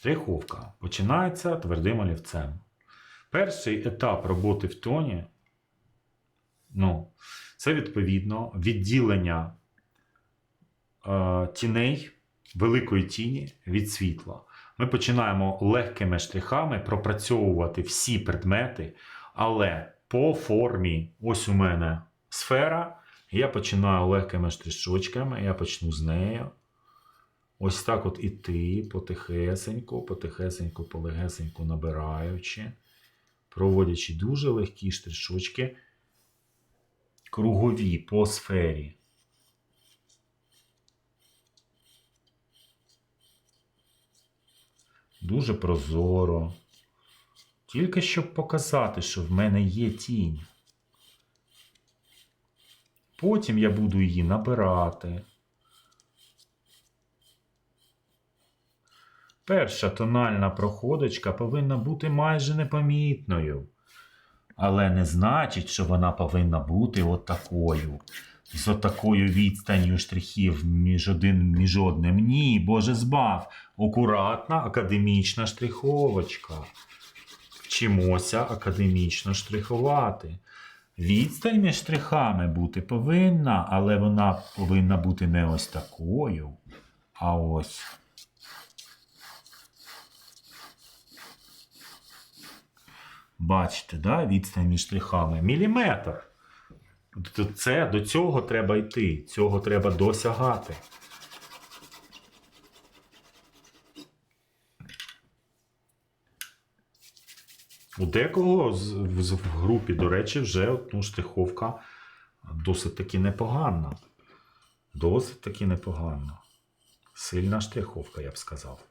Штриховка починається твердим олівцем. Перший етап роботи в тоні ну, це відповідно відділення е, тіней великої тіні від світла. Ми починаємо легкими штрихами пропрацьовувати всі предмети, але по формі, ось у мене сфера, я починаю легкими штришочками, я почну з нею. Ось так от іти потихесеньку, потихесеньку, полегесеньку набираючи, проводячи дуже легкі штришочки, кругові по сфері. Дуже прозоро. Тільки щоб показати, що в мене є тінь. Потім я буду її набирати. Перша тональна проходочка повинна бути майже непомітною. Але не значить, що вона повинна бути отакою. З отакою відстанню штрихів між один між одним. Ні, Боже збав. Акуратна академічна штриховочка. Вчимося академічно штрихувати. Відстань між штрихами бути повинна, але вона повинна бути не ось такою, а ось. Бачите, да? відстань між штрихами. Міліметр. Тобто Це, до цього треба йти, цього треба досягати. У декого в групі, до речі, вже ну, штриховка досить таки непогана. Досить таки непогана. Сильна штриховка, я б сказав.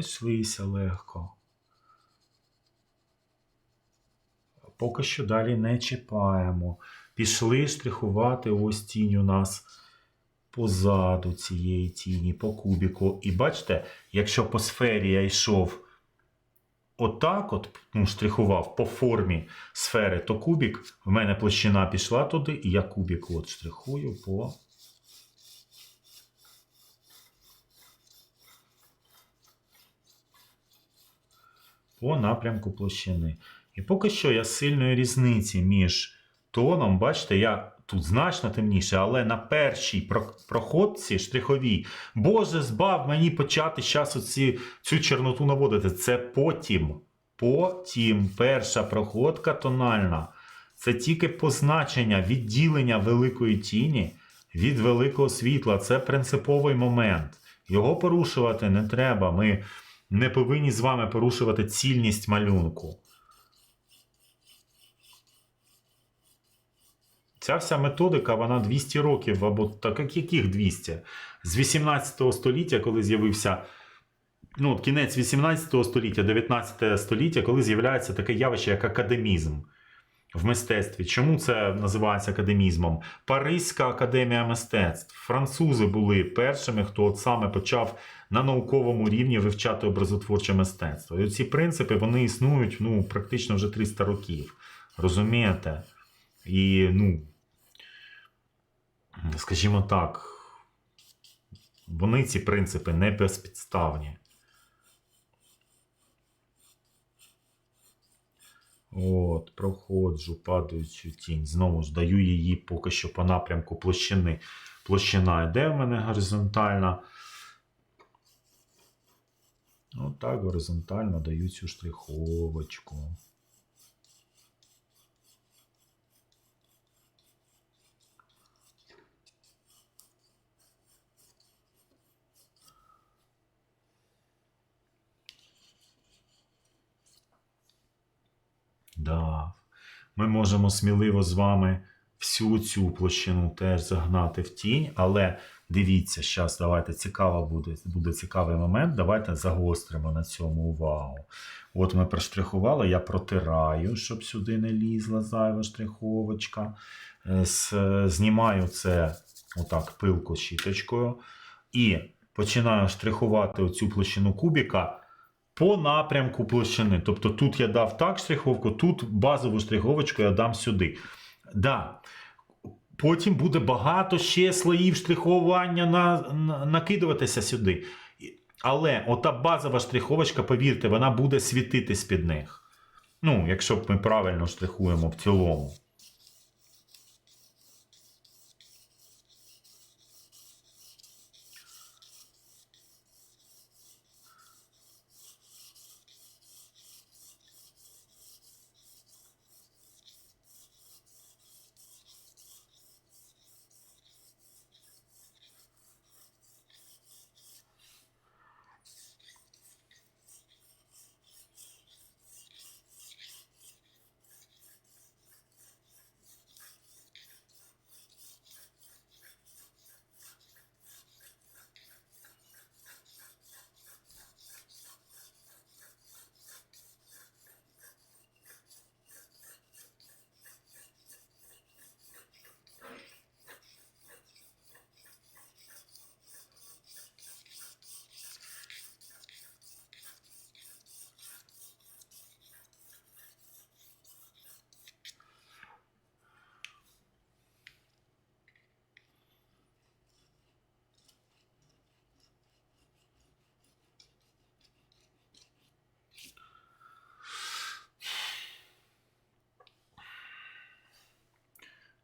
От, пройшлися легко. Поки що далі не чіпаємо. Пішли штрихувати ось тінь у нас позаду цієї тіні, по кубіку. І бачите, якщо по сфері я йшов отак, от, ну, штрихував по формі сфери, то кубік, в мене площина пішла туди, і я кубік от штрихую по по напрямку площини. І поки що я сильної різниці між тоном, бачите, я тут значно темніше, але на першій проходці штриховій, Боже, збав мені почати зараз оці, цю чорноту наводити. Це потім. Потім перша проходка тональна. Це тільки позначення відділення великої тіні від великого світла. Це принциповий момент. Його порушувати не треба. Ми не повинні з вами порушувати цільність малюнку. Ця вся методика, вона 200 років, або так яких 200? З 18 століття, коли з'явився ну, кінець 18 століття, 19 століття, коли з'являється таке явище, як академізм в мистецтві. Чому це називається академізмом? Паризька академія мистецтв. Французи були першими, хто от саме почав на науковому рівні вивчати образотворче мистецтво. І ці принципи вони існують ну, практично вже 300 років. Розумієте? І, ну, скажімо так, вони ці принципи не безпідставні. От, проходжу падаючу тінь. Знову ж даю її поки що по напрямку площини. Площина йде в мене горизонтальна. Отак горизонтально даю цю штриховочку. Да. Ми можемо сміливо з вами всю цю площину теж загнати в тінь, але Дивіться, зараз давайте цікаво буде, буде цікавий момент. Давайте загостримо на цьому увагу. От ми проштрихували, я протираю, щоб сюди не лізла зайва штриховочка. Е, Знімаю це отак пилку щіточкою і починаю штрихувати оцю площину кубіка по напрямку площини. Тобто тут я дав так штриховку, тут базову штриховочку я дам сюди. Да. Потім буде багато ще слоїв штрихування на, на, накидуватися сюди. Але ота базова штриховочка, повірте, вона буде світитись під них. Ну, якщо б ми правильно штрихуємо в цілому.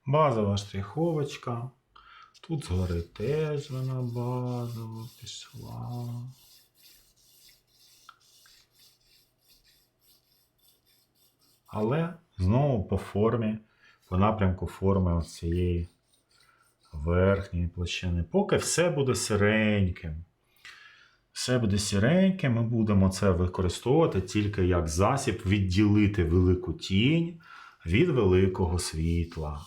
Базова штриховочка. Тут згори теж вона базова пішла. Але знову по формі, по напрямку форми цієї верхньої площини. Поки все буде сиреньким. Все буде сіреньке, ми будемо це використовувати тільки як засіб відділити велику тінь від великого світла.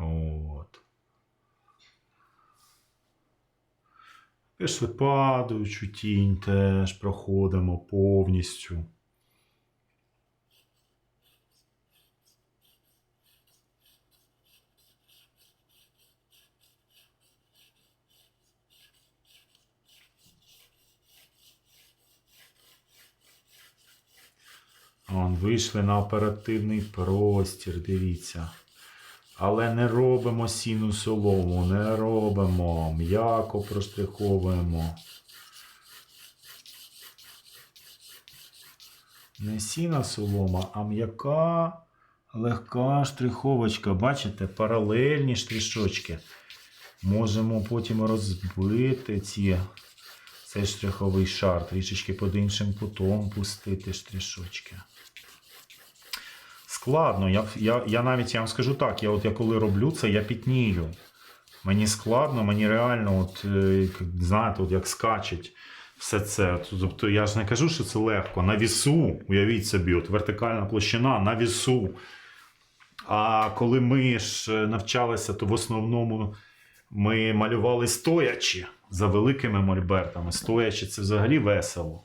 От. Пішли падаючу тінь теж проходимо повністю. Вон, вийшли на оперативний простір, дивіться. Але не робимо сіну солому, не робимо. М'яко проштриховуємо. Не сіна солома, а м'яка легка штриховочка. Бачите, паралельні штришочки. Можемо потім розбити ці, цей штриховий шар, трішечки під іншим кутом пустити штришочки. Складно. Я, я, я навіть я вам скажу так, я от я коли роблю це, я пітнію. Мені складно, мені реально, от, е, знаєте, от як скачить все це. Тобто я ж не кажу, що це легко. На вісу, уявіть собі, от вертикальна площина на вісу. А коли ми ж е, навчалися, то в основному ми малювали стоячи за великими мольбертами. Стоячи це взагалі весело.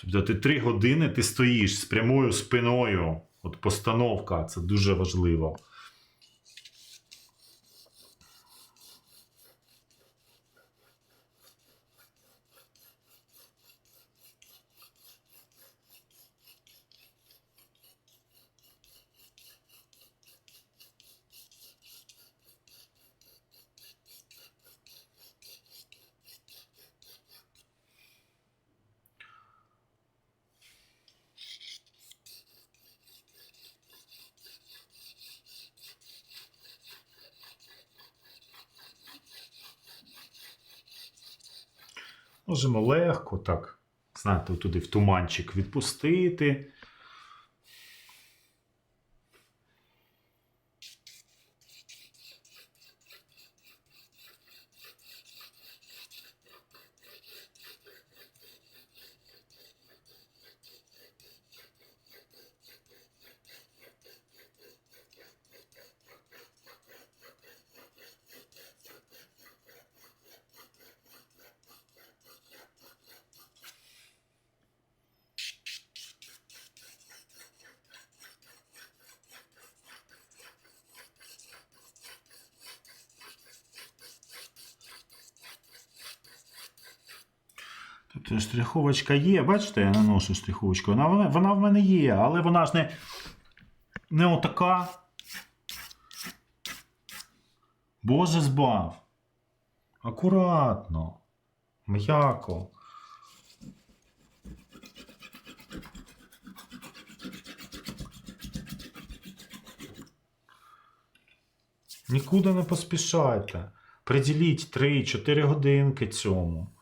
Тобто ти три години ти стоїш з прямою спиною. От постановка це дуже важливо. Можемо легко так, знаєте, туди в туманчик відпустити. Тут штриховочка є, бачите, я наношу штриховочку. Вона, вона, в мене є, але вона ж не, не отака. Боже збав. Акуратно. М'яко. Нікуди не поспішайте. Приділіть 3-4 годинки цьому.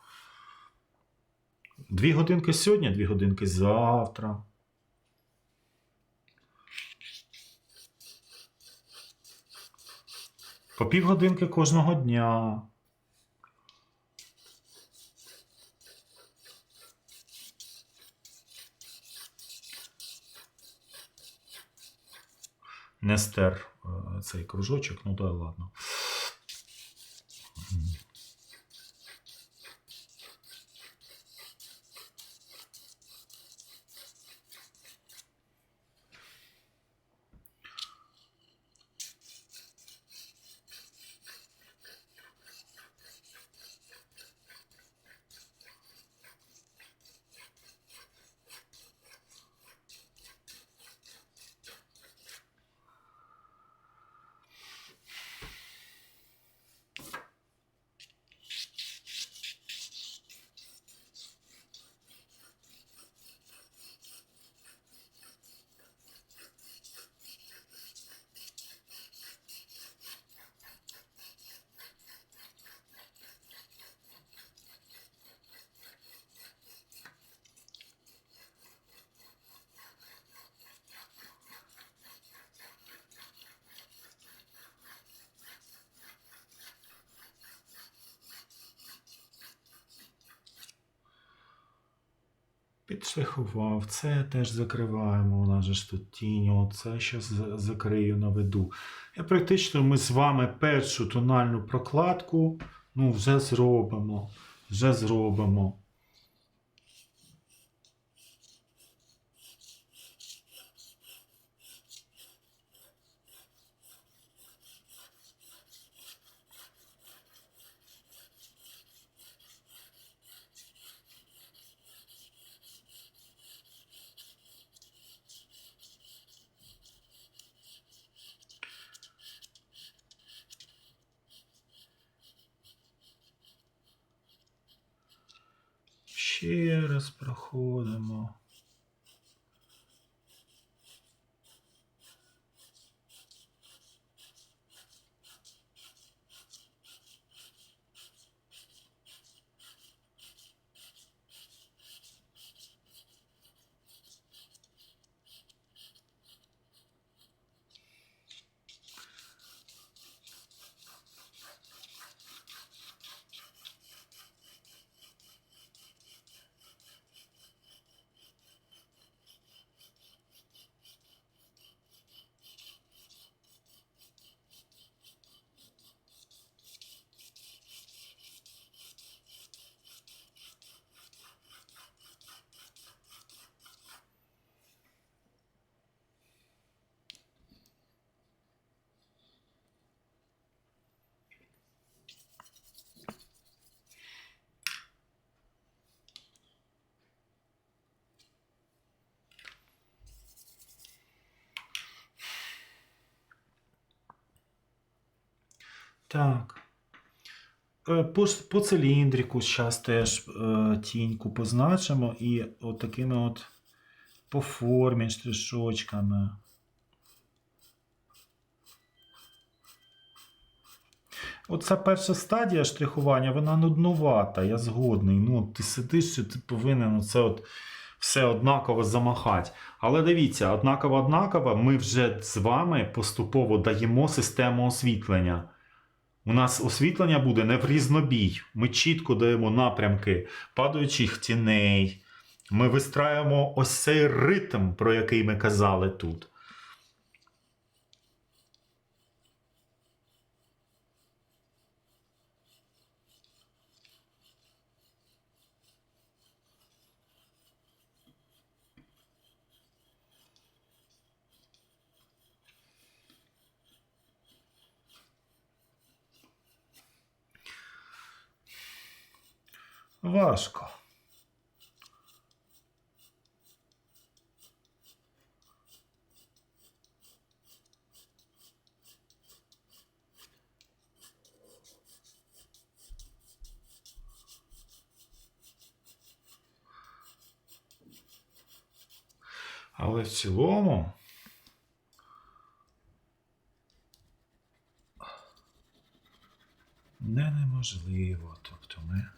Дві годинки сьогодні, дві годинки завтра. По півгодинки кожного дня. Не стер е, цей кружочок, ну да ладно. Підштрихував, це теж закриваємо. У нас же ж тут тінь, оце зараз закрию наведу. І практично ми з вами першу тональну прокладку ну, вже зробимо. Вже зробимо. Ще раз проходимо. Так. Е, По, по циліндріку зараз теж е, тіньку позначимо і от такими от по формі штришочками. Оця перша стадія штрихування, вона нуднувата, я згодний. Ну, ти сидиш, і ти повинен це от все однаково замахати. Але дивіться, однаково однаково ми вже з вами поступово даємо систему освітлення. У нас освітлення буде не в різнобій. Ми чітко даємо напрямки падаючих тіней. Ми вистраюємо ось цей ритм, про який ми казали тут. важко. Але в цілому не неможливо, тобто ми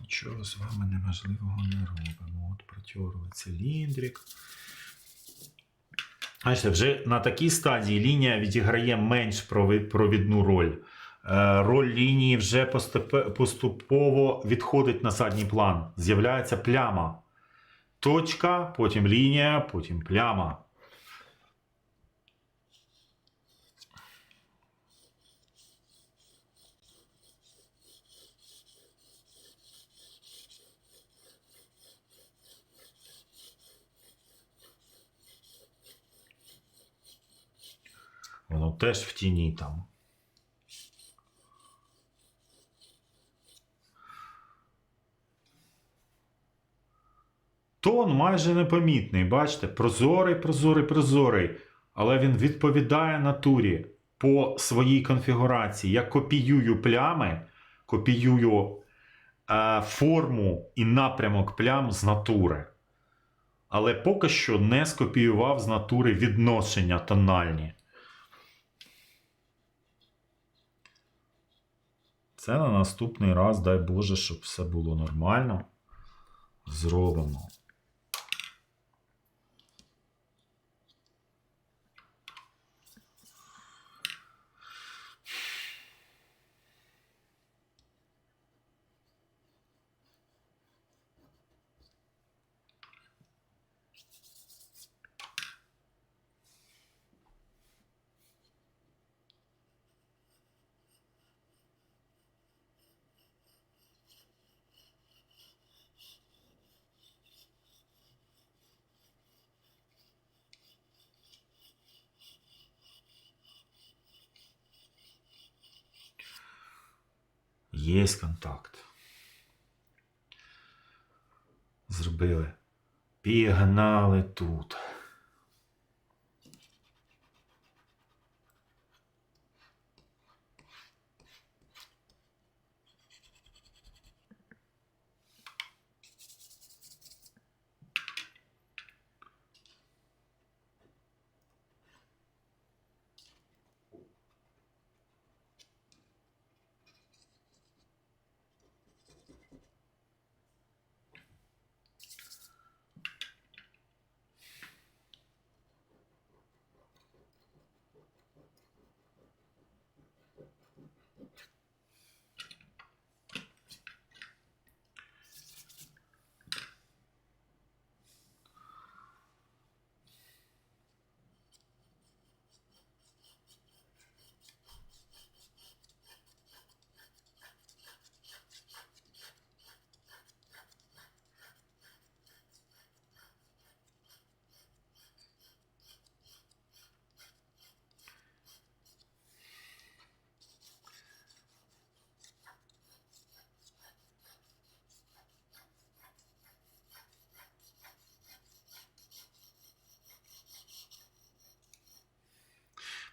нічого з вами неможливого не робимо. От протерли циліндрик. Бачите, вже на такій стадії лінія відіграє менш провідну роль. Е, Роль лінії вже поступово відходить на задній план. З'являється пляма. Точка, потім лінія, потім пляма. Воно теж в тіні там. Тон майже непомітний, бачите, прозорий, прозорий, прозорий. Але він відповідає натурі по своїй конфігурації. Я копіюю плями, копіюю е, форму і напрямок плям з натури. Але поки що не скопіював з натури відношення тональні. Це на наступний раз, дай Боже, щоб все було нормально. Зробимо. Є контакт. Зробили. Пігнали тут.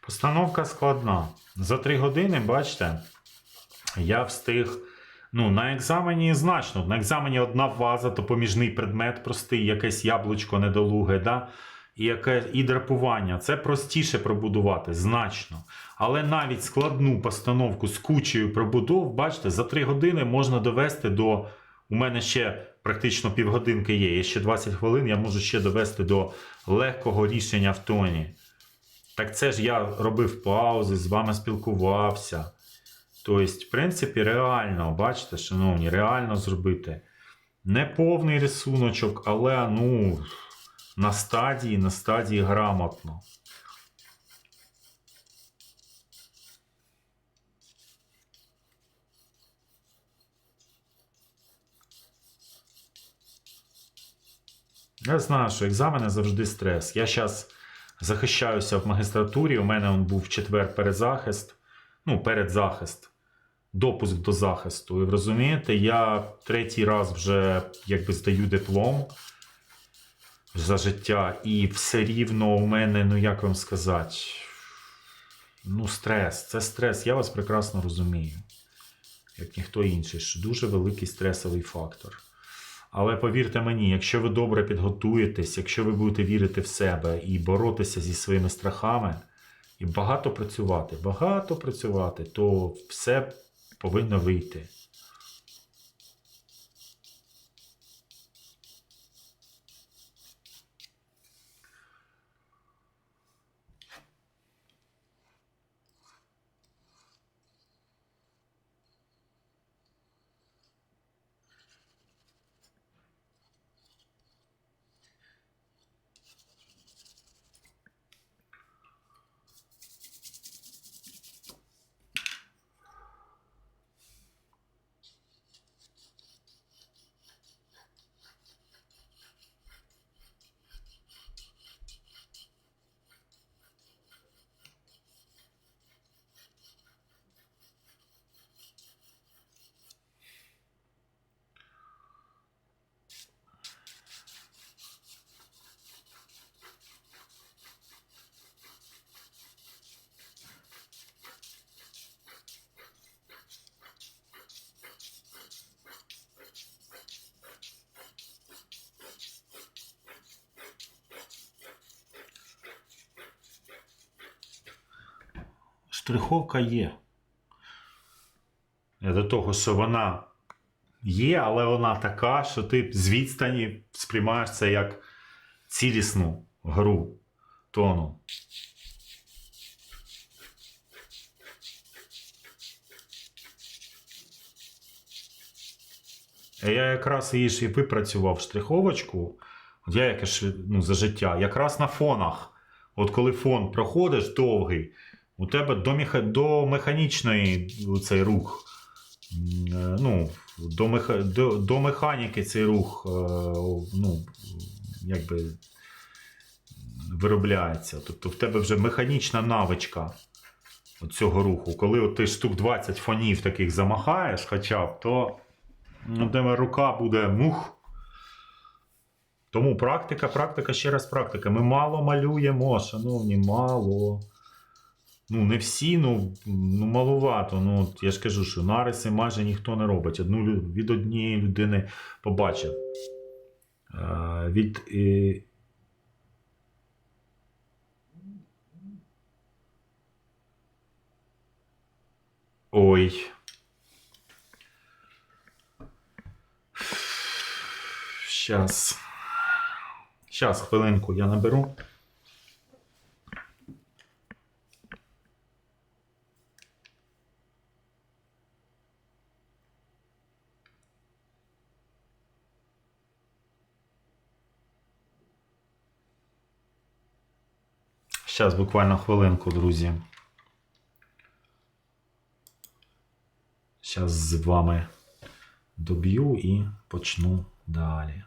Постановка складна. За три години, бачите, я встиг. Ну, на екзамені значно. На екзамені одна ваза, допоміжний предмет простий, якесь яблучко недолуге, да? і, яке, і драпування. Це простіше пробудувати, значно. Але навіть складну постановку з кучею пробудов, бачите, за три години можна довести до. У мене ще практично півгодинки є. Є ще 20 хвилин, я можу ще довести до легкого рішення в тоні. Так це ж я робив паузи, з вами спілкувався. Тобто, в принципі, реально, бачите, шановні, реально зробити. Не повний рисуночок, але ну, на стадії, на стадії грамотно. Я знаю, що екзамени завжди стрес. Я зараз захищаюся в магістратурі. У мене он був четвер перезахист, ну, передзахист, допуск до захисту. І ви розумієте, я третій раз вже якби здаю диплом за життя, і все рівно у мене, ну як вам сказати, ну, стрес. Це стрес. Я вас прекрасно розумію, як ніхто інший, що дуже великий стресовий фактор. Але повірте мені, якщо ви добре підготуєтесь, якщо ви будете вірити в себе і боротися зі своїми страхами, і багато працювати, багато працювати, то все повинно вийти. Штриховка є. До того, що вона є, але вона така, що ти з відстані сприймаєш це як цілісну гру тону. А Я якраз її ж і випрацював штриховочку. От я яке ну, за життя, якраз на фонах. От коли фон проходиш довгий, у тебе до, меха... до механічної цей рух. е, Ну, до, меха... до, до механіки цей рух е, ну, якби виробляється. Тобто в тебе вже механічна навичка цього руху. Коли от ти штук 20 фонів таких замахаєш, хоча б, то ну, в тебе рука буде мух. Тому практика, практика, ще раз практика. Ми мало малюємо, шановні, мало. Ну, не всі, ну, ну малувато. Ну, я ж кажу, що нариси майже ніхто не робить. Одну, від однієї людини побачив. Е, від, е, Ой. Щас. Щас, хвилинку я наберу. Щас, буквально хвилинку, друзі. Щас з вами доб'ю і почну далі.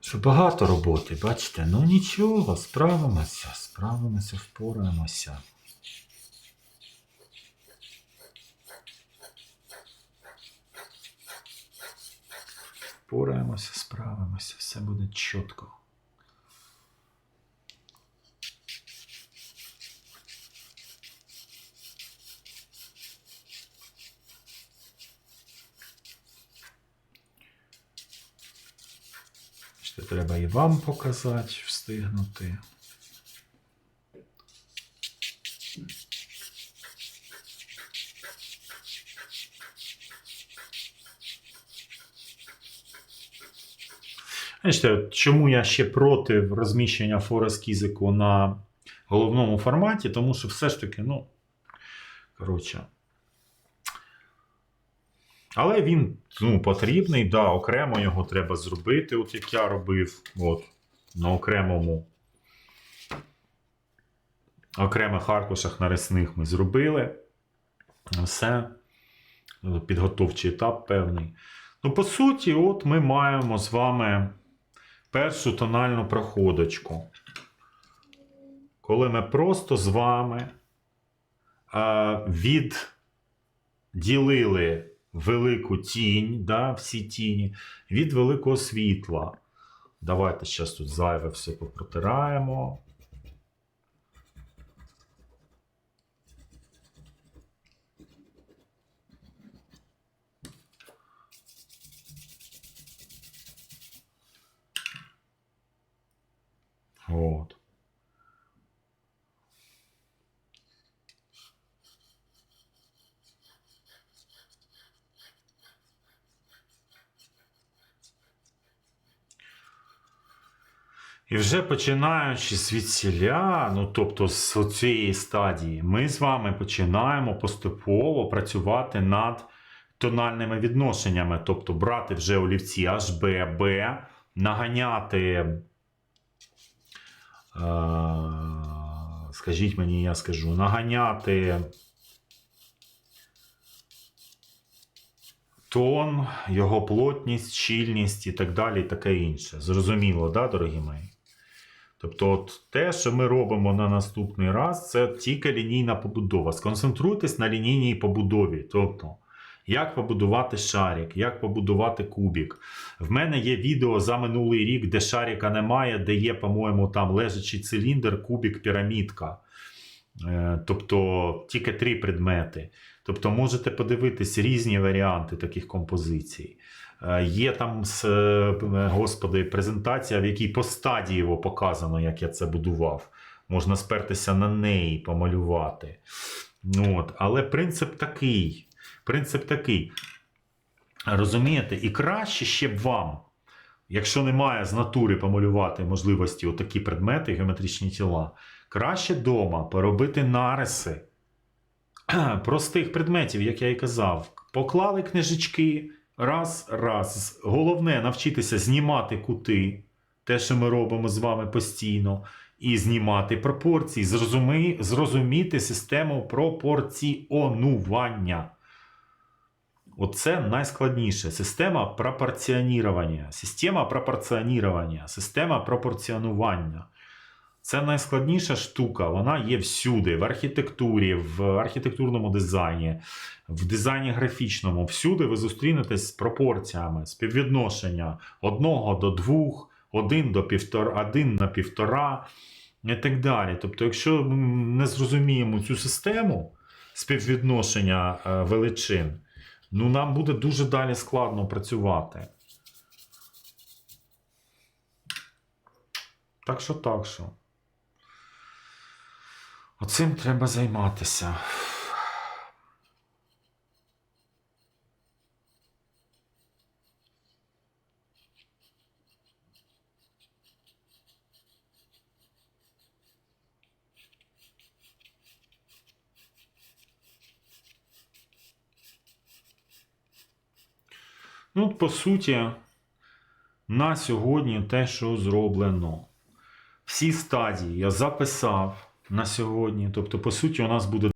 Що багато роботи, бачите? Ну нічого, справимося, справимося, впораємося. Впораємося, справимося, все буде чітко. Треба і вам показати, встигнути. Знаєте, чому я ще проти розміщення форескізику на головному форматі? Тому що все ж таки, ну, коротше. Але він ну, потрібний, да, окремо його треба зробити, от як я робив, от, на окремому. Окремих аркушах нарисних ми зробили. Все. Підготовчий етап певний. Ну, по суті, от ми маємо з вами першу тональну проходочку. Коли ми просто з вами е, відділили велику тінь, да, всі тіні, від великого світла. Давайте зараз тут зайве все попротираємо. От. І вже починаючи звідсіля, ну тобто з цієї стадії, ми з вами починаємо поступово працювати над тональними відношеннями, тобто брати вже олівці HB, B, наганяти, е, скажіть мені, я скажу, наганяти тон, його плотність, щільність і так далі, і таке інше. Зрозуміло, да, дорогі мої? Тобто, от те, що ми робимо на наступний раз, це тільки лінійна побудова. Сконцентруйтесь на лінійній побудові. Тобто, як побудувати шарик, як побудувати кубік. В мене є відео за минулий рік, де шарика немає, де є, по-моєму, там лежачий циліндр, кубік, пірамідка. Е, Тобто тільки три предмети. Тобто можете подивитись різні варіанти таких композицій. Е, Є там, е, господи, презентація, в якій по стадієво показано, як я це будував. Можна спертися на неї, помалювати. Ну, От. Але принцип такий. Принцип такий. Розумієте, і краще ще б вам, якщо немає з натури помалювати можливості отакі предмети, геометричні тіла, краще вдома поробити нариси простих предметів, як я і казав. Поклали книжечки, раз, раз. Головне навчитися знімати кути, те, що ми робимо з вами постійно, і знімати пропорції, зрозумі, зрозуміти систему пропорціонування. Оце найскладніше. Система пропорціонування. Система пропорціонування, система пропорціонування. Це найскладніша штука. Вона є всюди: в архітектурі, в архітектурному дизайні, в дизайні графічному. Всюди ви зустрінетесь з пропорціями, співвідношення одного до двох, один до півтора, один на півтора і так далі. Тобто, якщо ми не зрозуміємо цю систему співвідношення е, величин, ну нам буде дуже далі складно працювати. Так що так що. Оцим треба займатися. Ну, по суті, на сьогодні те, що зроблено. Всі стадії я записав на сьогодні. Тобто, по суті, у нас буде